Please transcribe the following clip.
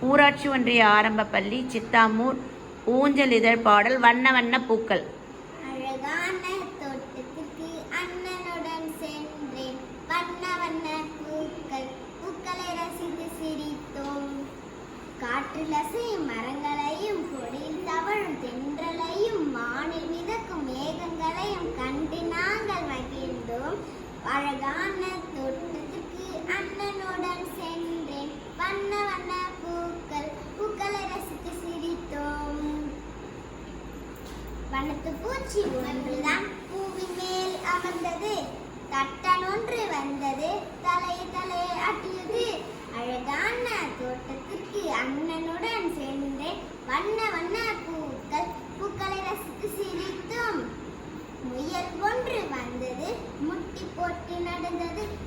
ஊராட்சி ஒன்றிய ஆரம்ப பள்ளி சித்தாமூர் ஊஞ்சல் இதழ் பாடல் வண்ண வண்ண பூக்கள். அழகான அண்ணனுடன் சென்றேன். வண்ண வண்ண பூக்கள் பூக்களை ரசித்து சிரித்தோம். காற்றில் அசையும் மரங்களையும் கொடியில் தவழும் தென்றலையும் வானில் மிதக்கும் மேகங்களையும் கண்டு நாங்கள் மகிழ்ந்தோம். அழகான தொட்டு வண்ணத்து பூச்சி ஒன்றுதான் பூவின் மேல் அமர்ந்தது. தட்டன் ஒன்று வந்தது. தலை தலை ஆட்டியது. அழகான தோட்டத்திற்கு அண்ணனுடன் சேர்ந்து வண்ண வண்ண பூக்கள் பூக்களை ரசித்து சிரித்தோம். முயல் ஒன்று வந்தது. முட்டி போட்டு நடந்தது.